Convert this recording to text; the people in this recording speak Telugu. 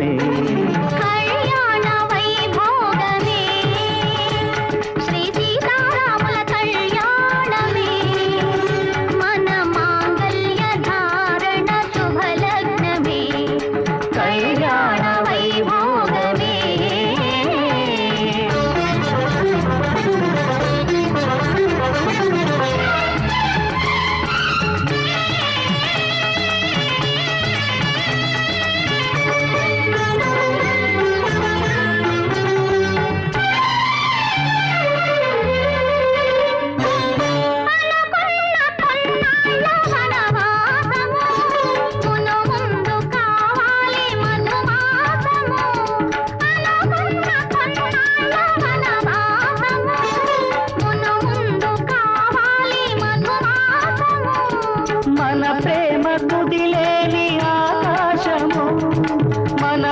Hey. మన ప్రేమ కుదిలేని ఆకాశము మన